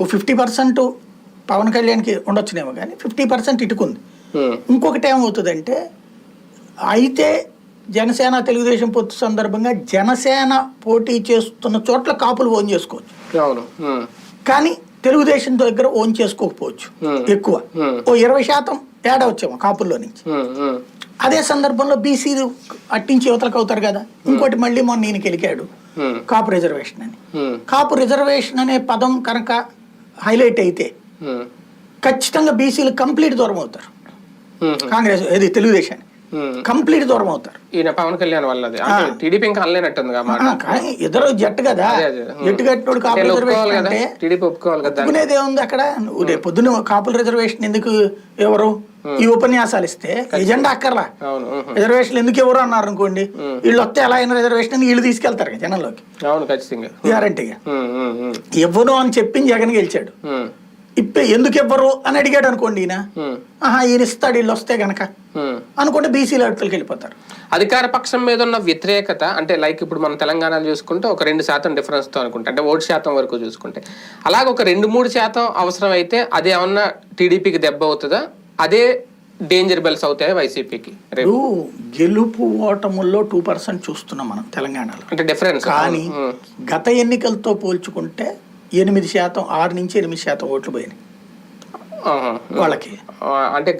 ఓ fifty percent Pawan కళ్యాణ్కి ఉండొచ్చునేమో కానీ fifty percent ఇటుకుంది. ఉమ్, ఇంకొకటి ఏమవుతుందంటే అయితే జనసేన తెలుగుదేశం పొత్తు సందర్భంగా జనసేన పోటీ చేస్తున్న చోట్ల కాపులు ఓన్ చేసుకోవచ్చు. అవును. ఉమ్, కానీ తెలుగుదేశం దగ్గర ఓన్ చేసుకోకపోవచ్చు. Hmm. ఎక్కువ. Hmm. ఓ ఇరవై శాతం తేడా వచ్చాము కాపుల్లో నుంచి. అదే సందర్భంలో బీసీలు అట్టించి యువతలకు అవుతారు కదా. ఇంకోటి మళ్ళీ మొన్న ఈయనకి గెలికాడు. కాపు రిజర్వేషన్ అని. ఉమ్, కాపు రిజర్వేషన్ అనే పదం కనుక హైలైట్ అయితే ఉమ్, ఖచ్చితంగా బీసీలు కంప్లీట్ దూరం అవుతారు. కాంగ్రెస్ ఇది తెలుగుదేశాన్ని. కంప్లీట్ దూరం అవుతారు. ఈయన పవన్ కళ్యాణ్ అంటే టీడీపీ ఇంకా అనలేనట్టుంది మాట. ఆ, కానీ ఇద్దరు జట్టు కదా. అదే. జట్టు కట్టినోడు కాపు ఒప్పుకోవాలి రిజర్వేషన్ అంటే టీడీపీ ఒప్పుకోవాలి కదా దాన్ని. ఒప్పుకునేది ఏముంది అక్కడ? రేపు పొద్దున్న కాపుల రిజర్వేషన్ ఎందుకు ఎవరు? ఈ ఉపన్యాసాలు ఇస్తే ఎజెండా అక్కర్లా? రిజర్వేషన్ ఎందుకు ఎవరు అన్నారు అనుకోండి? వీళ్ళు వస్తే ఎలా అయిన రిజర్వేషన్ వీళ్ళు తీసుకెళ్తారు కదా జనంలోకి? అవును ఖచ్చితంగా. గ్యారంటీగా. ఇవ్వను అని చెప్పి జగన్ గెలిచాడు. ఇప్పే ఎందుకు ఇవ్వరు అని అడిగాడు అనుకోండి ఈయన. ఆహా ఈయన ఇస్తాడు వీళ్ళు వస్తే గనక. అనుకుంటే బీసీలు అడుగులకు వెళ్ళిపోతారు. అధికార పక్షం మీద ఉన్న వ్యతిరేకత అంటే లైక్ ఇప్పుడు మనం తెలంగాణలో చూసుకుంటే ఒక రెండు శాతం difference తో అనుకుంటే అంటే ఓటు శాతం వరకు చూసుకుంటే. అలాగే ఒక రెండు మూడు శాతం అవసరం అయితే అది ఏమన్నా టీడీపీకి దెబ్బ అవుతుందా? అదే డేంజర్ బెల్స్ అవుతాయి వైసీపీకి? గెలుపు ఓటముల్లో టూ పర్సెంట్ చూస్తున్నాం మనం తెలంగాణలో. అంటే డిఫరెన్స్. కానీ గత ఎన్నికలతో పోల్చుకుంటే ఎనిమిది శాతం ఆరు నుంచి ఎనిమిది శాతం ఓట్లు పోయినాయి. వాళ్ళకి. అంటే